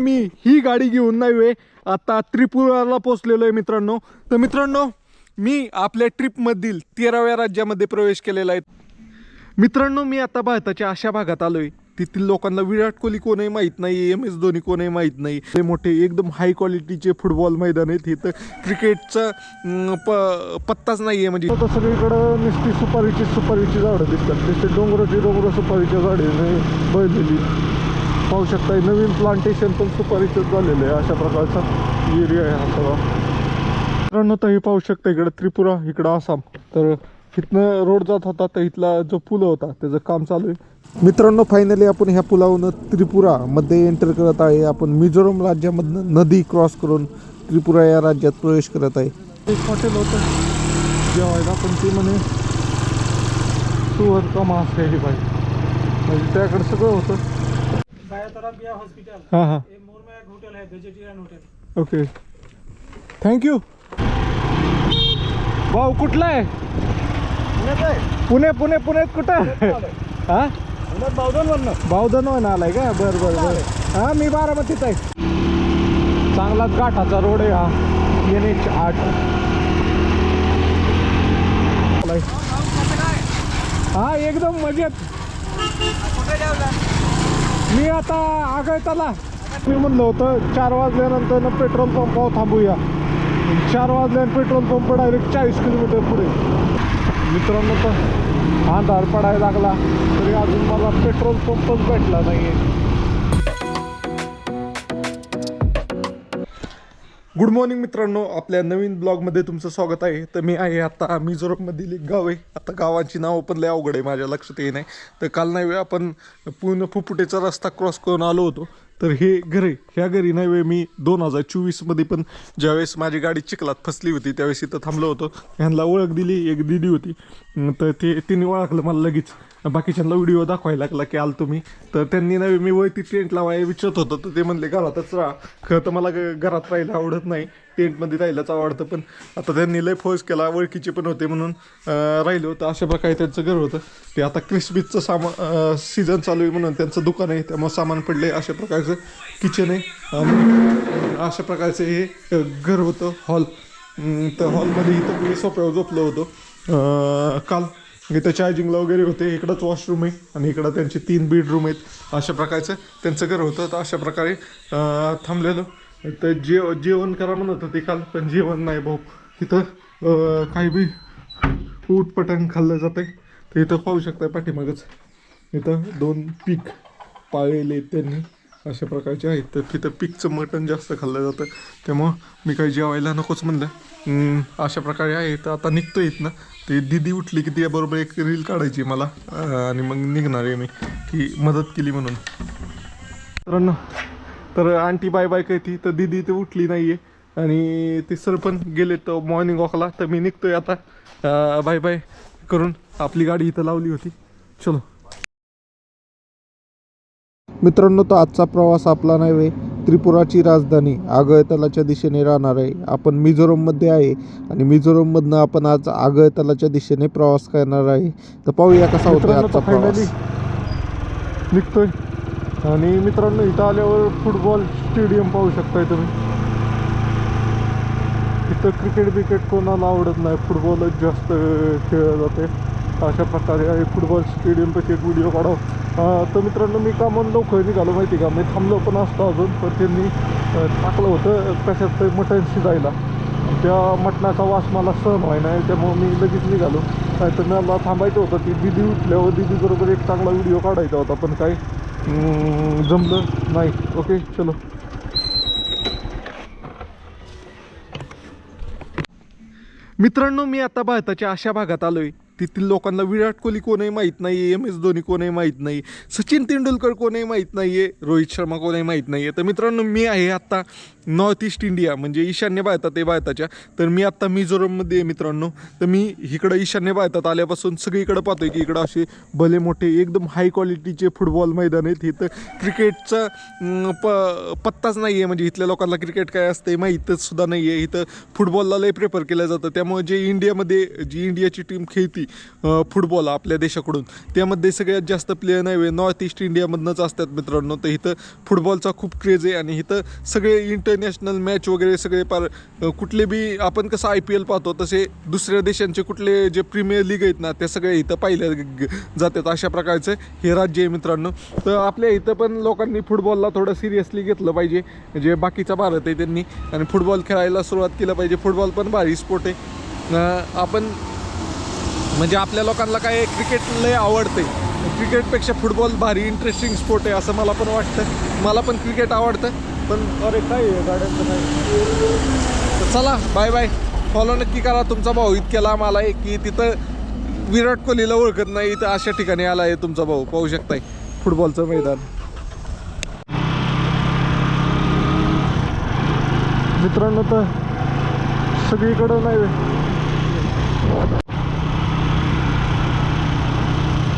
मी ही गाडी घेऊन नाही आता त्रिपुराला पोचलेलो आहे मित्रांनो. तर मित्रांनो मी आपल्या ट्रिपमधील तेराव्या राज्यामध्ये प्रवेश केलेला आहे. मित्रांनो मी आता भारताच्या अशा भागात आलोय. तेथील लोकांना विराट कोहली कोणही माहीत नाही एम एस धोनी कोणही माहीत नाही. ते मोठे एकदम हाय क्वालिटीचे फुटबॉल मैदान आहेत इथं क्रिकेटचा प पत्ताच नाही आहे म्हणजे. आता सगळीकडं नुसती सुपारीची सुपारीची झाडं दिसतात. नुसते डोंगराची डोंगर सुपारीच्या झाडे बैलेली पाहू शकता नवीन प्लांटेशन पण सुपारीचंच झालेलं आहे अशा प्रकारचा एरिया आहे हा सगळा. मित्रांनो तर हे पाहू शकता इकडे त्रिपुरा इकडं आसाम. तर इथनं रोड जात होता तर इथला जो पूल होता त्याचं काम चालू आहे. मित्रांनो फायनली आपण ह्या पुलावरून त्रिपुरा मध्ये एंटर करत आहे. आपण मिझोरम राज्यामधनं नदी क्रॉस करून त्रिपुरा या राज्यात प्रवेश करत आहे. एक हॉटेल होतं. जेवायला पण ते म्हणे सुवर का मास आहे बाई. म्हणजे त्याकडे सगळं होतं. बाया तरफ गया हॉस्पिटल. हां हां. ये मोर में एक होटल है वेजिटेरियन होटल ओके थँक्यू भाऊ कुठला आहे? पुणे पुणे पुण्यात कुठं? हा? बावधनवन आलाय का? बर बर बर. हा मी बारामतीत आहे. चांगलाच गाठाचा रोड आहे हा. एन एच आठ. हा एकदम मजेत. मी आता आगळताला. मी म्हणलं होतं चार वाजल्यानंतर ना पेट्रोल पंपावर थांबूया. चार वाजल्यानं पेट्रोल पंप डायरेक्ट चाळीस किलोमीटर पुढे. मित्रांनो तर अंधार पडायला लागला. तरी अजून मला पेट्रोल पंपच भेटला नाही आहे गुड मॉर्निंग मित्रांनो. आपल्या नवीन ब्लॉगमध्ये तुमचं स्वागत आहे. तर मी आहे आता मिझोरममधील एक गाव आहे. आता गावांची नावं पण लय अवघड आहे माझ्या लक्षात येई नाही तर काल नाही वेळ आपण पूर्ण फुफुटेचा रस्ता क्रॉस करून आलो होतो. तर हे घर आहे ह्या घरी नाही वेळ मी दोन हजार चोवीसमध्ये पण ज्यावेळेस माझी गाडी चिखलात फसली होती त्यावेळेस इथं थांबलो होतो. ह्यांना ओळख दिली एक दिदी होती. तर ते तिने ओळखलं मला लगेच. बाकीच्यांना व्हिडिओ दाखवायला लागला की आल तुम्ही तर त्यांनी नव्हे मी वरती टेंट लावायला विचारत होतो. तर ते म्हणले घरातच राहा. खरं तर मला ग- घरात राहायला आवडत नाही. टेंटमध्ये राहिलाच आवडतं पण आता त्यांनी लय फोर्स केला ओळखीचे पण होते म्हणून राहिले होतं. अशा प्रकारे त्यांचं घर होतं. ते आता क्रिस्पीचं सामान सीझन चालू आहे म्हणून त्यांचं दुकान आहे त्यामुळं सामान पडलं आहे अशा प्रकारचं किचन आहे. आणि अशा प्रकारचं हे घर होतं हॉल तर हॉलमध्ये इथं मी सोप्यावर झोपलो होतो. काल इथं चार्जिंगला वगैरे होते इकडंच वॉशरूम आहे आणि इकडं त्यांचे तीन बेडरूम आहेत. अशा प्रकारचं त्यांचं घर होतं. तर अशा प्रकारे थांबलेलं थांबलेलो. तर जेव जेवण करा म्हणत होते काल पण जेवण नाही भाऊ. इथं काही बी उटपटांग खाल्लं जातं आहे तर इथं पाहू शकता पाठीमागच. इथं दोन पीक पाळलेले आहेत त्यांनी अशा प्रकारचे आहेत. तर तिथं पीकचं मटण जास्त खाल्लं जातं. त्यामुळं मी काही जेवायला नकोच म्हणलं. अशा प्रकारे आहे. तर आता निघतो येत ना ते दिदी उठली की तिच्याबरोबर एक रील काढायची मला. आणि मग निघणार आहे मी. की मदत केली म्हणून. मित्रांनो तर आंटी बाय बाय कहती तर दिदी ते उठली नाही आहे आणि ते सर पण गेले तर मॉर्निंग वॉकला तर मी निघतोय आता बाय बाय करून. आपली गाडी इथं लावली होती. चलो. मित्रांनो तो आजचा प्रवास आपला नाही त्रिपुराची राजधानी आगळतलाच्या दिशेने राहणार आहे. आपण मिझोरममध्ये आहे आणि मिझोरममधनं आपण आज आगळतलाच्या दिशेने प्रवास करणार आहे. तर पाहूया कसा होता आजचा प्रवास. निघतोय. आणि मित्रांनो इथं आल्यावर फुटबॉल स्टेडियम पाहू शकताय तुम्ही. इथं क्रिकेट बिकेट कोणाला आवडत नाही फुटबॉलच जास्त खेळलं जाते. अशा प्रकारे आहे फुटबॉल स्टेडियमपैकी एक व्हिडिओ काढावं. तर मित्रांनो मी का म्हणून लवकर निघालो माहिती का? मी थांबलो पण असतो अजून पण त्यांनी टाकलं होतं कशात ते मटण शिजायला. त्या मटणाचा वास मला सहन व्हायला नाही त्यामुळे मी लगेच निघालो. नाही तर मला थांबायचं होतं ती दिदी उठल्यावर दिदीबरोबर एक चांगला व्हिडिओ काढायचा होता पण काही जमलं. नाही. ओके चलो. मित्रांनो मी आता भारताच्या अशा भागात आलोय. तिथील लोकांना विराट कोहली कोणही माहीत नाही आहे एम एस धोनी कोणही माहीत नाही सचिन तेंडुलकर कोणही माहीत नाही आहे रोहित शर्मा कोणही माहीत नाही आहे तर मित्रांनो मी आहे आत्ता नॉर्थ ईस्ट इंडिया म्हणजे ईशान्य भारतात आहे भारताच्या. तर मी आत्ता मिझोरममध्ये आहे मित्रांनो. तर मी इकडं ईशान्य भारतात आल्यापासून सगळीकडं पाहतोय की इकडं असे भले मोठे एकदम हाय क्वालिटीचे फुटबॉल मैदान आहेत. इथं क्रिकेटचा प पत्ताच नाही आहे म्हणजे इथल्या लोकांना क्रिकेट काय असते माहीतच सुद्धा नाही आहे इथं फुटबॉलला लय प्रेफर केलं जातं. त्यामुळे जे इंडियामध्ये जी इंडियाची टीम खेळती फुटबॉल आपल्या देशाकडून त्यामध्ये सगळ्यात जास्त प्लेयर नाही नॉर्थ ईस्ट इंडियामधनंच असतात मित्रांनो. तर इथं फुटबॉलचा खूप क्रेज आहे. आणि इथं सगळे इंटरनॅशनल मॅच वगैरे सगळे पार कुठले बी आपण कसं आय पी एल पाहतो तसे दुसऱ्या देशांचे कुठले जे प्रीमियर लीग आहेत ना ते सगळे इथं पाहिल्या जातात अशा प्रकारचं हे राज्य आहे मित्रांनो. तर आपल्या इथं पण लोकांनी फुटबॉलला थोडं सिरियसली घेतलं पाहिजे जे बाकीचा भारत आहे त्यांनी. आणि फुटबॉल खेळायला सुरुवात केलं पाहिजे. फुटबॉल पण भारी स्पोर्ट आहे. आपण म्हणजे आपल्या लोकांना काय क्रिकेट लय आवडते. क्रिकेटपेक्षा फुटबॉल भारी इंटरेस्टिंग स्पोर्ट आहे असं मला पण वाटतं. मला पण क्रिकेट आवडतं. पण अरे काय आहे गाड्यांचं काय तर चला बाय बाय फॉलो नक्की करा तुमचा भाऊ. इतक्याला आम्हाला आहे की तिथं विराट कोहलीला ओळखत नाही इथं अशा ठिकाणी आला आहे तुमचा भाऊ. पाहू शकताय फुटबॉलचं मैदान. मित्रांनो तर सगळीकडं नाही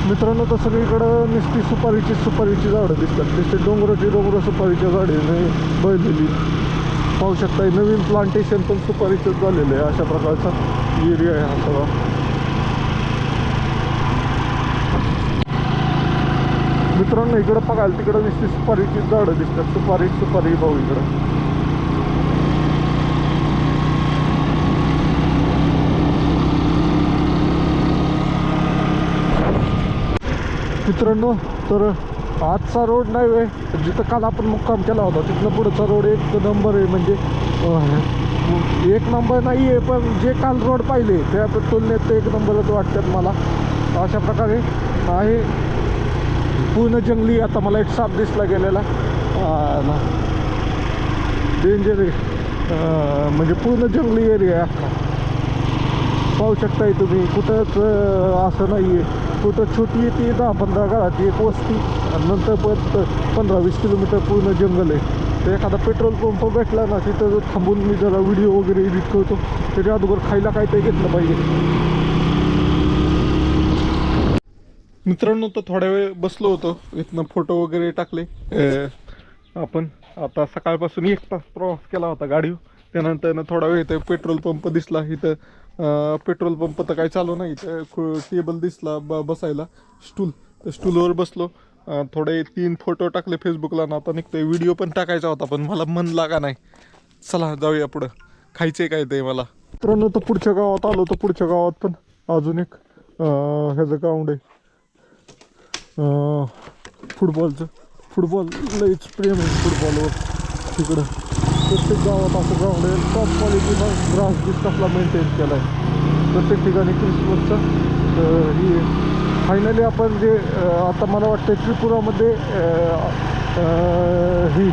मित्रांनो तर सगळीकडं नुसती सुपारीची सुपारीची झाडं दिसतात. नुसती डोंगराची डोंगर सुपारीच्या झाडे बैलेली पाहू शकताय नवीन प्लांटेशन पण सुपारीचंच झालेलं आहे. अशा प्रकारचा एरिया आहे हा सगळा. मित्रांनो इकडं बघाल तिकडं नुसती सुपारीची झाडं दिसतात. सुपारी सुपारी भाऊ इकडं. मित्रांनो तर आजचा रोड नाही वे जिथं काल आपण मुक्काम केला होता तिथनं पुढचा रोड एक नंबर आहे म्हणजे एक नंबर नाही आहे पण जे काल रोड पाहिले त्या तुलनेत ते एक नंबरच वाटतात मला. अशा प्रकारे आहे. पूर्ण जंगली आता मला एक साप दिसला गेलेला. डेंजर म्हणजे पूर्ण जंगली एरिया आहे पाहू शकताय तुम्ही कुठंच असं नाही आहे कुठं छोटी येते दहा पंधरा घराची एक वस्ती. आणि नंतर परत पंधरा वीस किलोमीटर पूर्ण जंगल आहे. तर एखादा पेट्रोल पंप भेटला ना तिथं जर थांबून मी जरा व्हिडिओ वगैरे एडिट करतो. त्याच्या अगोदर खायला काहीतरी घेतलं पाहिजे? मित्रांनो तर थोड्या वेळ बसलो होतो. इथनं फोटो वगैरे टाकले. आपण आता सकाळपासून एक तास प्रवास केला होता गाडीवर. त्यानंतर थोडा वेळ इथं पेट्रोल पंप दिसला. इथं पेट्रोल पंप तर काही चालू नाही. टेबल दिसला ब बसायला. स्टूल तर स्टूलवर बसलो. थोडे तीन फोटो टाकले फेसबुकला ना आता निघतोय. व्हिडिओ पण टाकायचा होता पण मला मन लागा नाही. चला जाऊया पुढं. खायचे काय ते मला? मित्रांनो तर पुढच्या गावात आलो तर पुढच्या गावात पण अजून एक ह्याचं ग्राउंड आहे. फुटबॉलचं फुटबॉल लईच प्रेम आहे फुटबॉलवर तिकडं. प्रत्येक गावात असं ग्राउंड आहे टॉप क्वालिटीचा ग्रास बीस आपला मेंटेन केला आहे प्रत्येक ठिकाणी क्रिसमसचा ही फायनली आपण जे आता मला वाटतं त्रिपुरामध्ये ही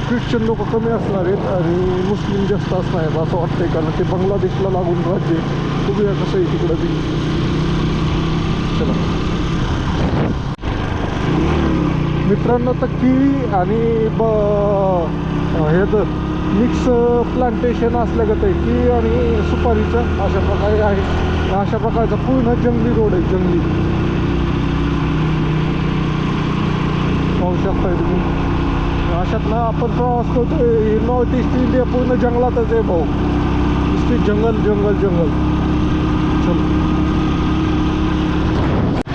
ख्रिश्चन लोक कमी असणार आहेत आणि मुस्लिम जास्त असणार आहेत असं वाटतंय कारण ते बांगलादेशला लागून राज्य बघूया कसं आहे तिकडं बी चला मित्रांनो तर किवी आणि ब हे तर मिक्स प्लांटेशन असल्यागत आहे किवी आणि सुपारीचं अशा प्रकारे आहे. अशा प्रकारचा पूर्ण जंगली रोड आहे जंगली. पाहू शकताय तुम्ही. अशातनं आपण प्रवास करतो नॉर्थ ईस्ट इंडिया पूर्ण जंगलातच आहे भाऊ. नुसती जंगल जंगल जंगल. चल.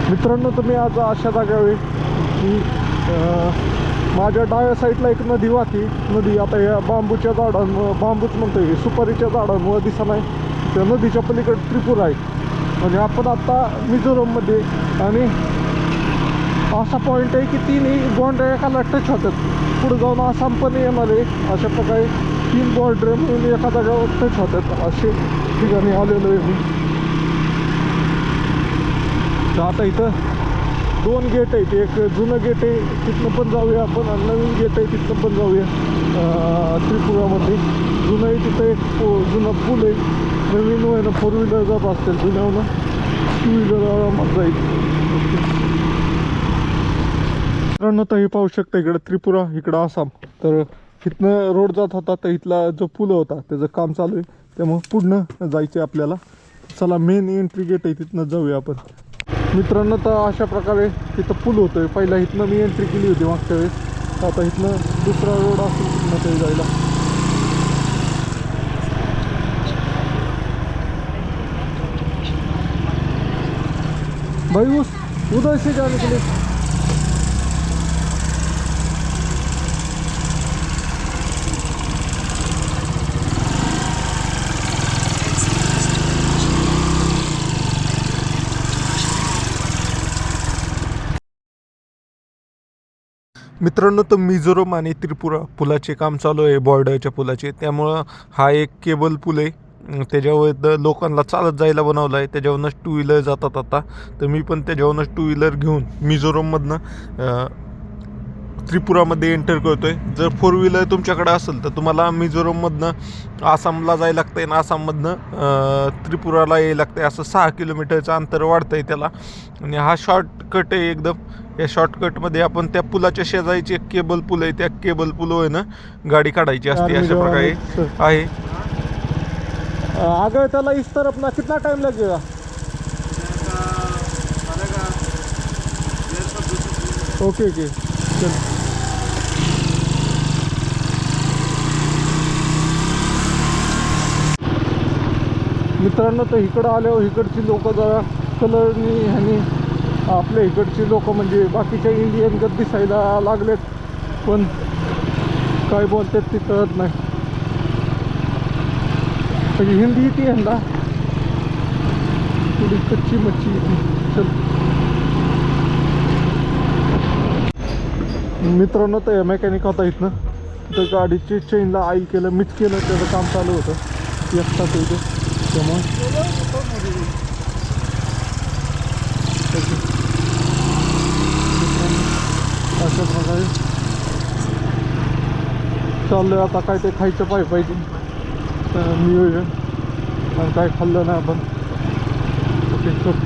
मित्रांनो तुम्ही आज अशा जागावे की माझ्या डाव्या साईडला एक नदी वाहती. नदी आता या बांबूच्या झाडांमुळं बांबूच म्हणतो हे सुपारीच्या झाडांमुळं दिसा नाही. त्या नदीच्या पलीकडे त्रिपुरा आहे. म्हणजे आपण आत्ता मिझोरममध्ये आणि असा पॉईंट आहे की तिन्ही बॉन्ड्र्या एकाला टच होतात. पुढे जाऊन आसाम पण येणार आहे. अशा प्रकारे तीन बॉन्ड्रे म्हणून एका जागेवर टच होतात. असे ठिकाणी आलेलो आहे मी. तर आता इथं दोन गेट आहेत. एक जुनं गेट आहे तिथनं पण जाऊया आपण. आणि नवीन गेट आहे तिथनं पण जाऊया. त्रिपुरामध्ये. जुनं आहे तिथं एक पु- जुनं पूल आहे. नवीन आहे ना फोर व्हीलर जात असतील जुन्यावनं. टू व्हीलर आरामात जाईल मित्रांनो तर हे पाहू शकता इकडं त्रिपुरा इकडं आसाम. तर इथनं रोड जात होता तर इथला जो पूल होता त्याचं काम चालू आहे. त्यामुळं पुढनं जायचं आहे आपल्याला. चला मेन एंट्री गेट आहे तिथनं जाऊया आपण. मित्रांनो तर अशा प्रकारे तिथं पूल आहे पहिला इथनं मी एंट्री केली होती मागच्या वेळेस. आता इथनं दुसरा रोड असेल तिथनं ते जायला. भाई उस उधर से जाने के लिए मित्रांनो तर मिझोरम आणि त्रिपुरा पुलाचे काम चालू आहे बॉर्डरच्या पुलाचे. त्यामुळं हा एक केबल पूल आहे. त्याच्यावर लोकांना चालत जायला बनवलं आहे. त्याच्यावरूनच टू व्हीलर जातात आता. तर मी पण त्याच्यावरूनच टू व्हीलर घेऊन मिझोरममधनं त्रिपुरामध्ये एंटर आहे जर फोर व्हीलर तुमच्याकडे असेल तर तुम्हाला मिझोरममधनं आसामला जायला लागतं आहे आणि आसाममधनं त्रिपुराला यायला लागतं आहे असं सहा किलोमीटरचं अंतर वाढतं आहे त्याला. आणि हा शॉर्टकट आहे एकदम. या शॉर्टकटमध्ये आपण त्या पुलाच्या शेजारीची एक केबल पूल आहे त्या केबल पुलवर ना गाडी काढायची असते अशा प्रकारे आहे अगर त्याला इस तरफ ना कितना टाइम लगेगा ओके ओके. चल. मित्रांनो तर इकडं आल्यावर इकडची लोक जरा कलरनी ह्यानी आपल्या इकडची लोक म्हणजे बाकीच्या इंडियन गत दिसायला लागलेत पण काय बोलतात ते कळत नाही. म्हणजे हिंदी येते यंदा. थोडी कच्ची मच्छी चल. मित्रांनो तर मेकॅनिक होता इथनं. तर गाडीची चेनला आई केलं मीच केलं त्याचं काम चालू होतं. एकटाच होतं. त्यामुळे अशा प्रकारे चाललोय आता काय ते खायचं पाहिजे. पाहिजे मी नियोजन आणि काय खाल्लं नाही आपण. ओके चल.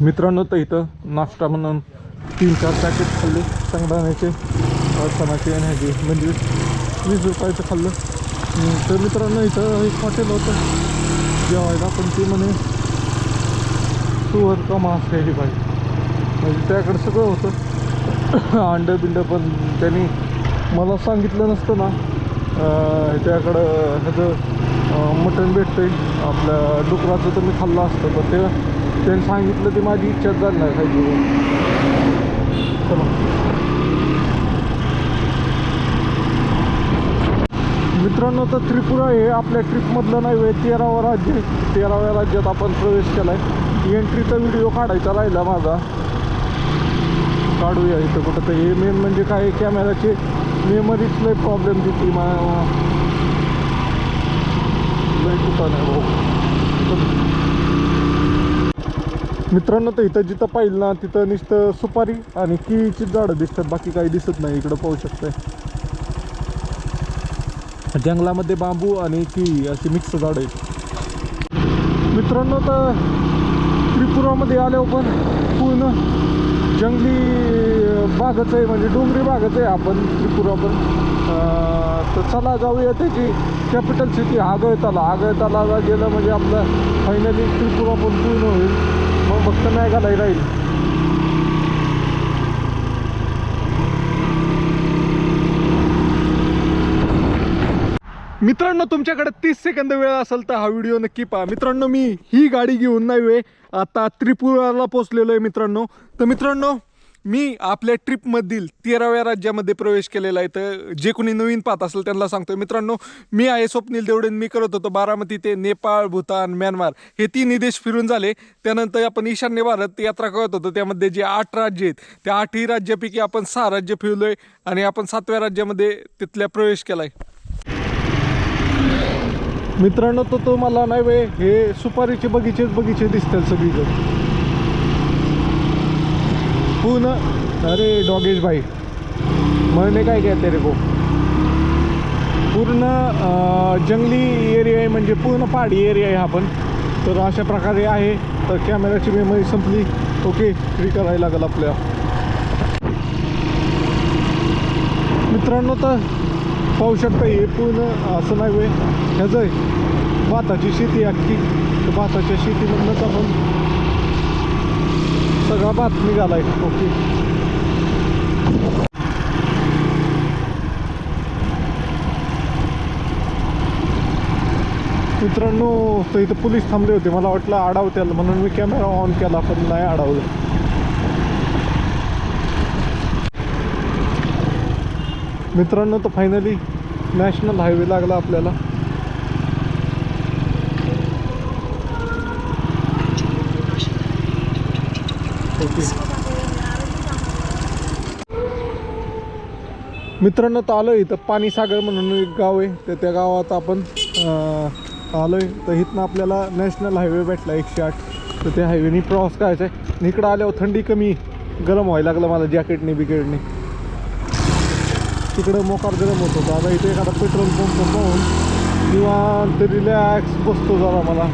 मित्रांनो तर इथं नाश्ता म्हणून तीन चार पॅकेट खाल्ले. शेंगदाण्याचे अडचणाचे आणि ह्याचे म्हणजे वीस रुपयाचं खाल्लं. तर मित्रांनो इथं एक हॉटेल होतं. जेवायला पण ते म्हणे सुवर का मास घ्यायची पाहिजे. म्हणजे त्याकडे सगळं होतं. अंडं बिंड पण त्यांनी मला सांगितलं नसतं ना. त्याकडं ह्याचं मटण भेटतं आहे आपल्या डुकराचं तर मी खाल्लं असतं पण ते त्यांनी सांगितलं ते माझी इच्छाच झाली नाही खायची. चला. मित्रांनो तर त्रिपुरा हे आपल्या ट्रिपमधलं नाही आहे तेरावं राज्य आहे. तेराव्या राज्यात आपण प्रवेश केला आहे एंट्रीचा व्हिडिओ काढायचा राहिला माझा. काढूया इथं कुठं तर हे मेन म्हणजे काय कॅमेराचे मेमरीच लय प्रॉब्लेम देते मा लय कुठं नाही भाऊ. मित्रांनो तर इथं जिथं पाहिलं ना तिथं नुसतं सुपारी आणि केळीची झाडं दिसतात. बाकी काही दिसत नाही. इकडं पाहू शकताय. जंगलामध्ये बांबू आणि केळी अशी मिक्स झाडं आहेत. मित्रांनो तर त्रिपुरामध्ये आल्यावर पण पूर्ण जंगली अं, भागच आहे म्हणजे डोंगरी भागच आहे आपण त्रिपुरा पण. तर चला जाऊया त्याची कॅपिटल सिटी आगळताला. आगळताला गेलं म्हणजे आपलं फायनली त्रिपुरा पण पूर्ण होईल. मग फक्त मेघालय राहील. मित्रांनो तुमच्याकडे तीस सेकंद वेळ असेल तर हा व्हिडिओ नक्की पहा. मित्रांनो मी ही गाडी घेऊन नाही वे आता त्रिपुराला पोचलेलो आहे मित्रांनो. तर मित्रांनो मी आपल्या ट्रिपमधील तेराव्या राज्यामध्ये प्रवेश केलेला आहे. तर जे कोणी नवीन पाहत असेल त्यांना सांगतोय मित्रांनो मी आहे स्वप्नील देवडेन मी करत होतो बारामती ते नेपाळ भूतान म्यानमार. हे तिन्ही देश फिरून झाले. त्यानंतर आपण ईशान्य भारत यात्रा करत होतो. त्यामध्ये जे आठ राज्य आहेत त्या आठही राज्यापैकी आपण सहा राज्य फिरलोय आणि आपण सातव्या राज्यामध्ये तिथल्या प्रवेश केला आहे मित्रांनो तो तो मला नाही वे हे सुपारीचे बगीचेच बगीचे दिसतात सगळीकडे पूर्ण हो अरे डॉगेश भाई. म्हणे काय काय तेरे गो पूर्ण जंगली एरिया आहे म्हणजे पूर्ण पहाडी एरिया आहे हा पण. तर अशा प्रकारे आहे. तर कॅमेराची मेमरी संपली. ओके फ्री करायला लागेल आपल्या. मित्रांनो तर पाहू शकता हे पूर्ण असं नाही वय ह्याचं भाताची शेती अख्खी. भाताच्या शेतीमधनंच आपण सगळा भात निघाला आहे. ओके. मित्रांनो तर इथं पोलीस थांबले होते. मला वाटलं आडावत्याला म्हणून मी कॅमेरा ऑन केला पण नाही आडावलं. मित्रांनो तर फायनली नॅशनल हायवे लागला आपल्याला. मित्रांनो तर आलो इथं पाणीसागर म्हणून एक गाव आहे. तर त्या गावात आपण आलो आहे तर इथनं आपल्याला नॅशनल हायवे भेटला एकशे आठ. तर त्या हायवेनी प्रवास करायचा आहे इकडं आल्यावर थंडी कमी गरम व्हायला लागलं मला जॅकेटने बिकेटने. तिकडं मोकार गरम होत. होतं आता इथे एखादा पेट्रोल पंप पाहून निवांत रिलॅक्स बसतो जरा मला.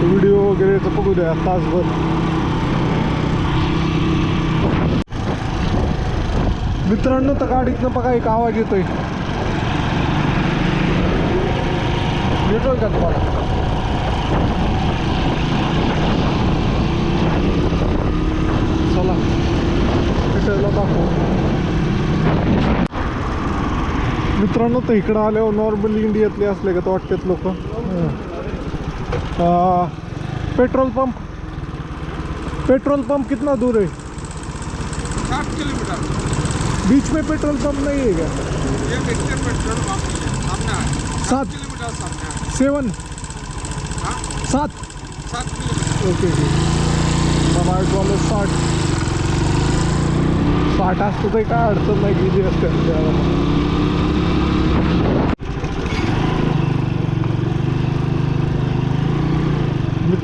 व्हिडिओ वगैरे तर बघू द्या तासभर. मित्रांनो तर गाडीतनं बघा एक आवाज येतोय. येतोय का तुम्हाला? चला भेटायला दाखवू. मित्रांनो तर इकडं आल्यावर नॉर्मली इंडियातले असले का तर वाटतात लोक? पेट्रोल पंप पेट्रोल पंप कितना दूर है साठ किलोमीटर. बीच में पेट्रोल पंप नहीं है क्या? एक एक्सटेंड पेट्रोल पंप सामने है सात. किलोमीटर सामने है सेवन. सात. सात किलोमीटर. Okay okay. मला वाटलं साठ. साठ असतं तर काय अडचण नाही गेली असते.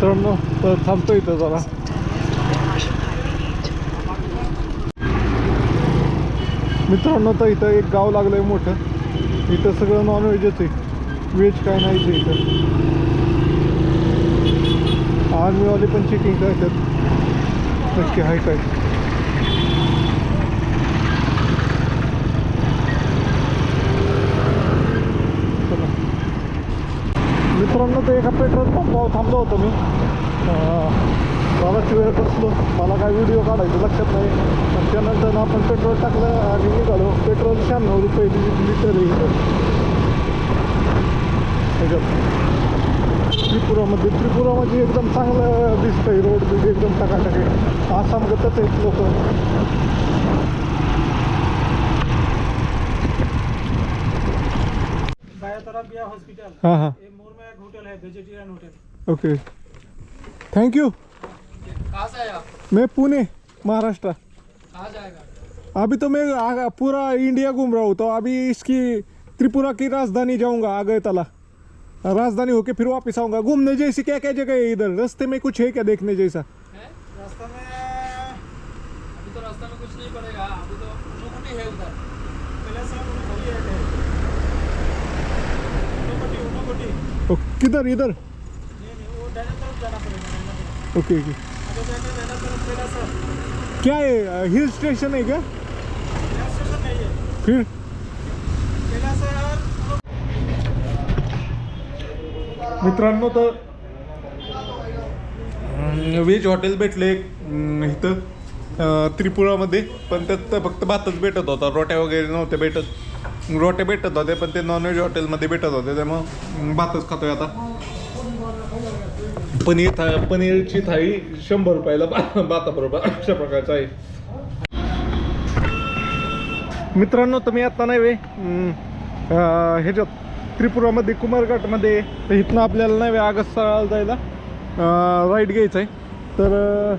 मित्रांनो तर थांबतो इथं जरा. मित्रांनो तर इथं एक गाव लागलंय मोठं. इथं सगळं नॉनव्हेजच आहे. व्हेज काय नाहीच आहे इथं आर्मीवाले पण चेकिंग करतात नक्की आहे काय चला. ते एका पेट्रोल पंपावर थांबलो होतो मी. बराच वेळ बसलो. मला काय व्हिडिओ काढायचं लक्षात नाही. पण त्यानंतर आपण पेट्रोल टाकलं आणि निघालो. पेट्रोल शहाण्णव रुपये लिटर आहे त्रिपुरामध्ये त्रिपुरामध्ये एकदम चांगलं दिसतंय रोड बिड एकदम टकाटक. आहे आसामगतच आहेत लोक. हाँ हाँ. होटल है vegetarian hotel okay thank you कहाँ से आया मैं पुणे महाराष्ट्र। कहाँ जाएगा अभी तो मैं पूरा इंडिया घूम रहा हूँ तो अभी इसकी त्रिपुरा की राजधानी जाऊँगा आगे तला राजधानी होके फिर वापस आऊँगा। घूमने जैसी क्या क्या जगह है इधर? रास्ते में कुछ है क्या देखने जैसा? ओके किधर इधर? ओके ओके क्या है हिल स्टेशन है क्या? स्टेशन नहीं है फिर मित्रांनो तर व्हेज हॉटेल भेटले इथं त्रिपुरामध्ये. पण त्यात तर फक्त भातच भेटत होता. रोट्या वगैरे नव्हत्या भेटत. रोटे भेटत होते पण ते नॉनव्हेज हॉटेलमध्ये भेटत होते त्यामुळं भातच खातोय आता. पनीर था पनीरची थाळी शंभर रुपयाला भाताबरोबर अशा प्रकारचं आहे. मित्रांनो तुम्ही आता नाही वे ह्याच्यात त्रिपुरामध्ये कुमारघाटमध्ये तर इथनं आपल्याला नाही वे आगस्तळाला जायला? राईट घ्यायचं आहे तर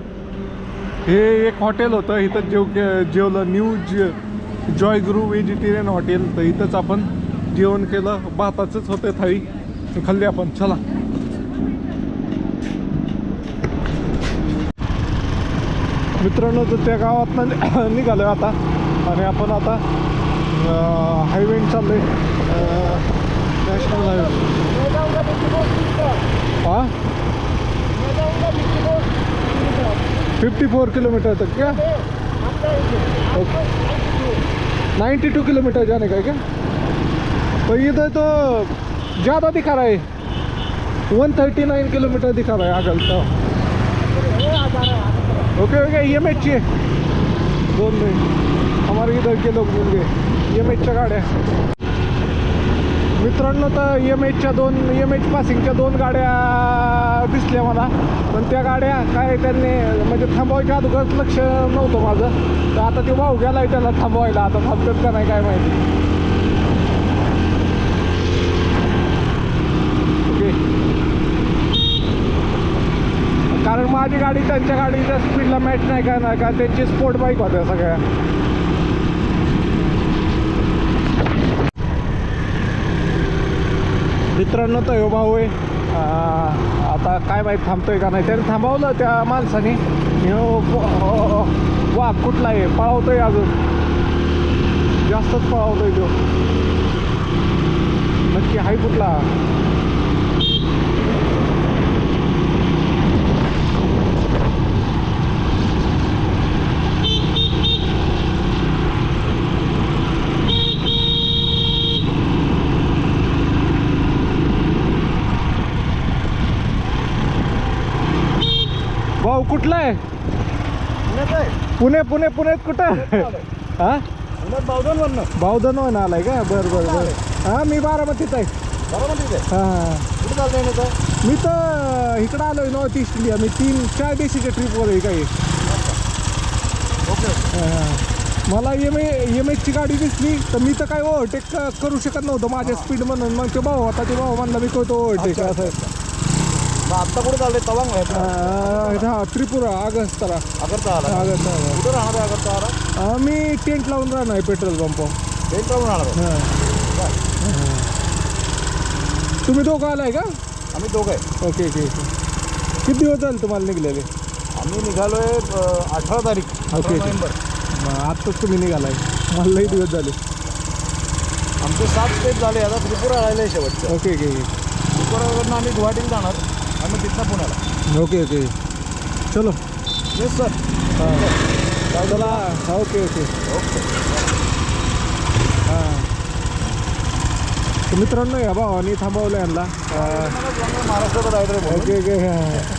हे एक हॉटेल होतं इथं जेव जेवलं न्यू जे जॉय गुरु व्हेजिटेरियन हॉटेल. तर इथंच आपण जेवण केलं. भाताचंच होतं थाळी. खाल्ली आपण. चला. मित्रांनो तर त्या गावातनं निघालो आता. आणि आपण आता हायवे चाललोय. नॅशनल हायवे हा? फिफ्टी फोर किलोमीटर तक क्या नाइन्टी टू किलोमीटर जाने का? क्या तो इधर तो ज़्यादा दिखा रहा है वन थर्टी नाइन किलोमीटर दिखा रहा है आगल तो ओके ओके ये मैच है दोन में हमारे इधर के लोग मिल गए ये मैचच्या गाड्या. मित्रांनो तर एम एचच्या दोन एम एच पासिंगच्या दोन गाड्या दिसल्या मला. पण त्या गाड्या काय त्यांनी म्हणजे थांबवायच्या अगोदरच लक्ष नव्हतं माझं. तर आता ते वाव गेला आहे त्याला थांबवायला. आता थांबतात का नाही काय माहिती. ओके कारण माझी गाडी त्यांच्या गाडीच्या स्पीडला मॅच नाही काय नाही का त्यांची स्पोर्ट बाईक होत्या सगळ्या. मित्रांनो तर भाऊ आहे. आता काय माहीत थांबतोय का नाही. त्याने थांबवलं त्या माणसाने. वा कुठला आहे? पळवतोय अजून. जास्तच पळवतोय तो. नक्की हाय कुठला? भाऊ कुठला आहे? पुणे पुणे पुण्यात कुठं? हा? बावधनवरनं. बावधन ना आलाय का? बरं बरं बरं. हा मी बारामतीत आहे. बारामतीत आहे? हा. हा मी तर इकडं आलोय नॉर्थ ईस्ट इंडिया मी तीन चार देशीच्या ट्रिपवर आहे काही. ओके. मला एम एम एचची गाडी दिसली तर मी तर काय ओव्हरटेक करू शकत नव्हतं. माझ्या स्पीड म्हणून. मग ते भाऊ होता ते भाऊ म्हणला मी करतो ओव्हरटेक असं आत्ता कुठं चाललंय? तवांग आहे. हा त्रिपुरा अगस्तरा अगरता आला अगस्ता कुठं राहणार आहे अगरता आला मी टेंट लावून राहणार आहे पेट्रोल पंप. ट्रेन राहून राहणार आहे? तुम्ही दोघं आलाय का? आम्ही दोघं आहे. Okay okay okay. किती दिवस झाले तुम्हाला निघलेले? आम्ही निघालोय अठरा तारीख अठरा ओके. नोव्हेंबर. मग आत्ताच तुम्ही निघालाय. मला लई दिवस झाले. आमचे सात स्टेप झाले आता त्रिपुरा राहिले आहे शेवटचं. Okay okay okay. त्रिपुरावरनं आम्ही गुवाहाटीला जाणार. आणि तिथनं पुण्याला ओके ओके चलो. येस सर हां. चला ओके ओके ओके हां. तर मित्रांनो या भावानी थांबवलं यांना. अं, आहे म्हणून. ओके ओके हां.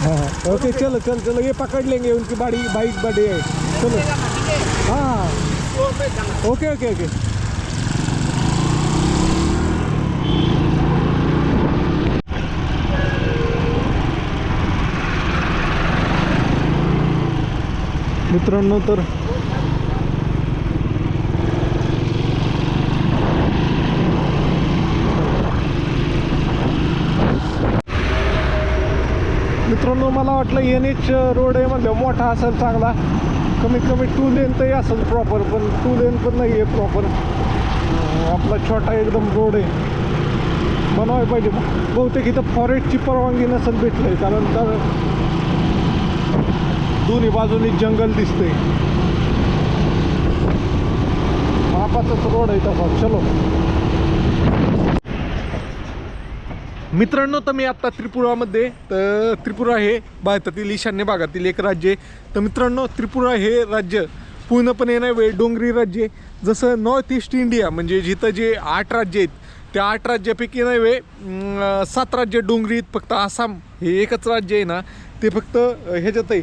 हाँ. ओके चलो चलो चलो. ये पकड़ लेंगे उनकी बाड़ी बाइक बड़ी है चलो. हाँ. हाँ ओके ओके ओके मित्रांनो तर मित्रांनो मला वाटलं एन एच रोड आहे म्हणलं मोठा असेल चांगला. कमीत कमी टू लेन तरी असेल प्रॉपर पण टू लेन पण नाही आहे प्रॉपर आपला छोटा एकदम रोड आहे. बनवायला पाहिजे. बहुतेक इथं फॉरेस्टची परवानगी नसेल भेटलंय कारण तर दोन्ही बाजूनी जंगल दिसते मापाचाच रोड आहे तसा चलो. मित्रांनो तर मी आत्ता त्रिपुरामध्ये तर त्रिपुरा हे भारतातील ईशान्य भागातील एक राज्य आहे. तर मित्रांनो त्रिपुरा हे राज्य पूर्णपणे नव्हे डोंगरी राज्य जसं नॉर्थ ईस्ट इंडिया म्हणजे जिथं जे आठ राज्य आहेत त्या आठ राज्यापैकी नव्हे सात राज्य डोंगरी आहेत. फक्त आसाम हे एकच राज्य आहे ना ते फक्त ह्याच्यात आहे.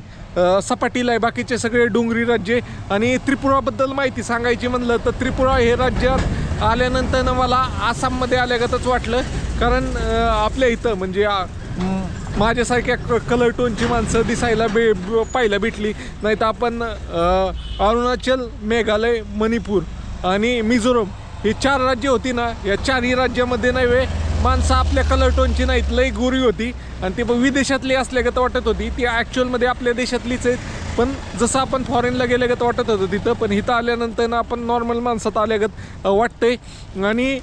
सपाटीला आहे. बाकीचे सगळे डोंगरी राज्य आणि त्रिपुराबद्दल माहिती सांगायची म्हणलं तर त्रिपुरा हे राज्यात आल्यानंतर मला आसाममध्ये आल्यागतच वाटलं. कारण आपल्या इथं म्हणजे माझ्यासारख्या क कलर टोनची माणसं दिसायला बे पाहायला भेटली. नाही तर आपण अरुणाचल मेघालय मणिपूर आणि मिझोरम ही चार राज्य होती ना या चारही राज्यामध्ये नव्हे माणसं आपल्या कलर टोनची नाहीत लई गोरी होती. आणि ती विदेशातली असल्यागत वाटत होती. ती ॲक्च्युअलमध्ये आपल्या देशातलीच आहेत. पण जसं आपण फॉरेनला गेल्यागत वाटत होतं तिथं पण इथं आल्यानंतर ना आपण नॉर्मल माणसात आल्यागत अ, वाटतंय. आणि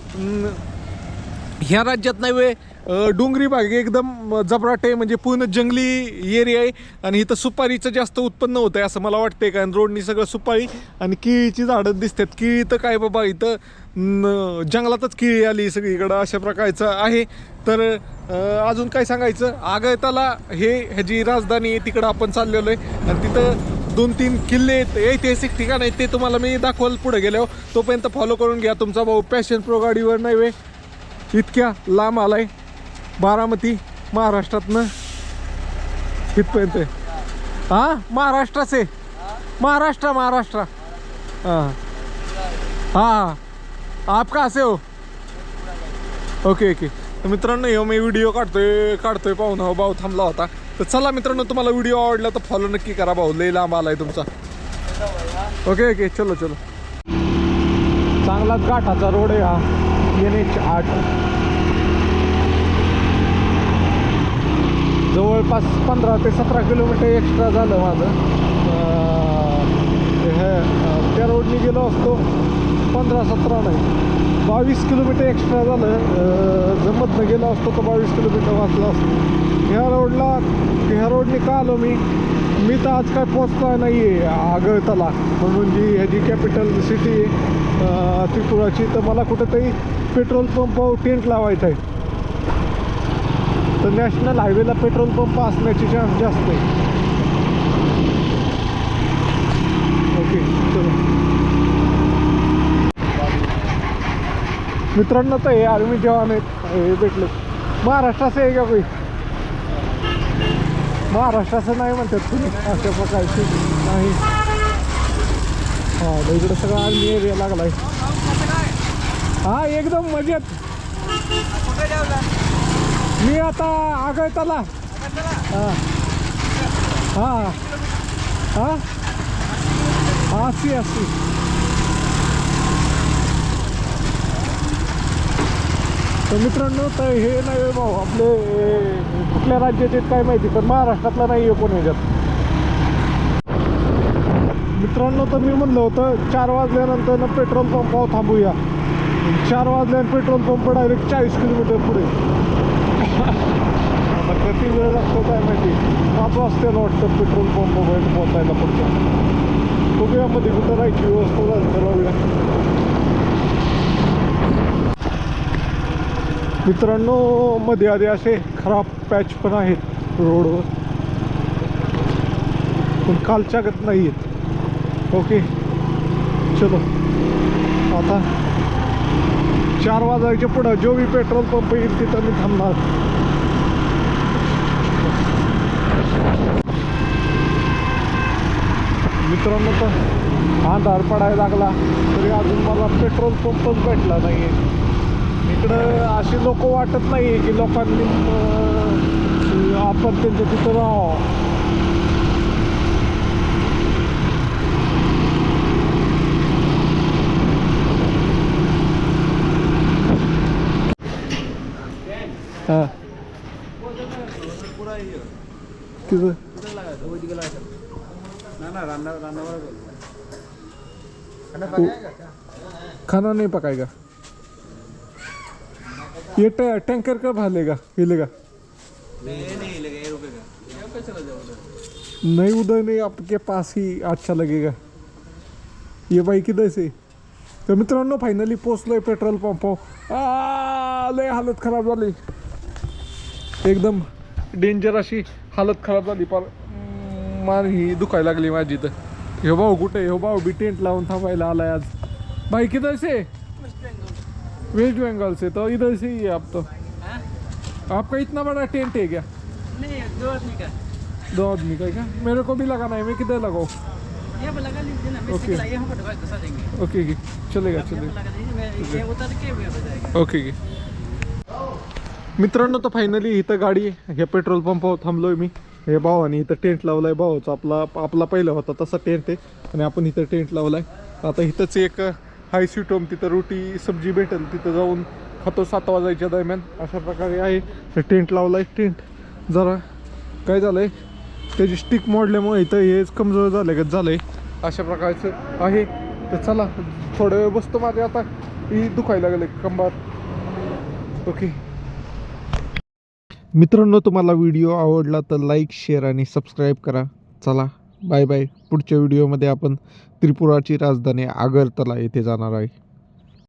ह्या राज्यात नव्हे डोंगरी भाग एकदम जबराट आहे म्हणजे पूर्ण जंगली एरिया आहे. आणि इथं सुपारीचं जास्त उत्पन्न होतं आहे असं मला वाटतंय कारण रोडनी सगळं सुपारी आणि केळीची झाडं दिसतात. केळी तर काय बाबा इथं जंगलातच केळी आली सगळीकडं अशा प्रकारचं आहे. तर अजून काय सांगायचं? आगळताला हे ह्याची राजधानी आहे तिकडं आपण चाललेलो आहे. आणि तिथं दोन तीन किल्ले आहेत ऐतिहासिक ठिकाण आहेत ते तुम्हाला मी दाखवाल पुढे गेल्यावर. तोपर्यंत फॉलो करून घ्या. तुमचा भाऊ पॅशन प्रो गाडीवर नाही वे इतक्या लांब आलाय. बारामती महाराष्ट्रातनं इथपर्यंत हां? महाराष्ट्राच. आहे महाराष्ट्र महाराष्ट्र. हां. हां आप का असे हो? ओके ओके तर मित्रांनो हो मी व्हिडिओ काढतोय काढतोय पाहून. हो भाऊ थांबला होता. तर चला मित्रांनो तुम्हाला व्हिडिओ आवडला तर फॉलो नक्की करा भाऊ. लई लांब आलाय तुमचा. ओके ओके चलो चलो. चांगलाच काठाचा रोड आहे हा. एन एच आठ जवळपास पंधरा ते सतरा किलोमीटर एक्स्ट्रा झालं माझं. हे त्या रोडने गेलो असतो. पंधरा सतरा नाही. बावीस किलोमीटर एक्स्ट्रा झालं. जमतनं गेलो असतो तर बावीस किलोमीटर वाचला असतो. ह्या रोडला ह्या रोडने का आलो मी? मी तर आज काय पोचला नाही आहे आगळताला. म्हणून जी ह्याची कॅपिटल सिटी आहे त्रिपुराची तर मला कुठेतरी पेट्रोल पंपावर टेंट लावायचा आहे. नॅशनल हायवेला पेट्रोल पंप असण्याची चान्स जास्त आहे. ओके चलो. मित्रांनो तर हे आर्मी जवान आहेत. हे भेटले. महाराष्ट्राचं आहे का कोई? महाराष्ट्राचं नाही म्हणतात तुम्ही अशा प्रकारची. नाही. हा इकडं सगळा आर्मी एरिया लागलाय. हा एकदम मजेत. मी आता आगळताला. हा. हां. हां? अस्सी अस्सी तर मित्रांनो तर हे नाही आहे भाऊ आपले कुठल्या राज्याचे आहेत काय माहिती पण महाराष्ट्रातला नाही आहे कोण ह्याच्यात. मित्रांनो तर मी म्हणलं होतं चार वाजल्यानंतर ना पेट्रोल पंपावर थांबूया. चार वाजल्यानंतर पेट्रोल पंप डायरेक्ट चाळीस किलोमीटर पुढे. आता किती वेळ लागतो काय माहिती पाच वाजता वाटतं पेट्रोल पंप पर्यंत पोहोचायला पडतो बघूया कुठं राहायची व्यवस्था झाली तर मित्रांनो मध्ये आधी असे खराब पॅच पण आहेत रोडवर पण कालच्यागत नाही आहेत ओके चलो आता चार वाजायच्या पुढं जो बी पेट्रोल पंप येईल तिथं मी थांबणार. मित्रांनो तर अंधार पडायला लागला. तरी अजून मला पेट्रोल पंपच भेटला नाही इकडं अशी लोक वाटत नाही की लोकांनी आपण त्यांच्या तिथं राहावं. हा। खाना नहीं पकाएगा। ये टैंकर कब हालेगा? हिलेगा। नहीं, उधर नहीं, आपके पास ही अच्छा लगेगा। ये बाई किधर से? तर मित्रांनो फायनली पोचलोय पेट्रोल पंप लय हालत खराब झाली एकदम डेंजर अशी हालत खराब झाली. पर हम्म, मान ही दुखायला लागली माझी तर ह्यो भाऊ कुठे ह्यो भाऊ बी टेंट लावून थांबायला आलाय आज. भाई किधर से? वेस्ट बंगाल से. तो इधर से ही है आप तो. आपका इतना बड़ा टेंट है क्या? नहीं दो आदमी का. दो आदमी का है क्या? मेरे को भी लगाना है मैं किधर लगाऊँ? लगा लीजिए ना ओके ओके चलेगा चलेगा। ओके मित्रांनो तर फायनली इथं गाडी ह्या पेट्रोल पंपावर थांबलोय मी. हे भावानी इथं टेंट लावलाय भावाचा आपला आपला पहिला होता तसा टेंट आहे. आणि आपण इथं टेंट लावलाय. आता इथंच एक हाय स्वीट होम तिथं रोटी सब्जी भेटेल. तिथं जाऊन खातो सात वाजायच्या दरम्यान. अशा प्रकारे आहे. टेंट लावलाय. टेंट जरा काय झालंय? त्याची स्टिक मोडल्यामुळे इथं हेच कमजोर झालं का? झालंय. अशा प्रकारचं आहे. तर चला थोडा वेळ बसतो माझे आता ही दुखायला लागले कंबार. ओके मित्रांनो तुम्हाला व्हिडिओ आवडला तर लाईक शेअर आणि सबस्क्राईब करा. चला बाय बाय पुढच्या व्हिडिओमध्ये आपण त्रिपुराची राजधानी आगरतला येथे जाणार आहे.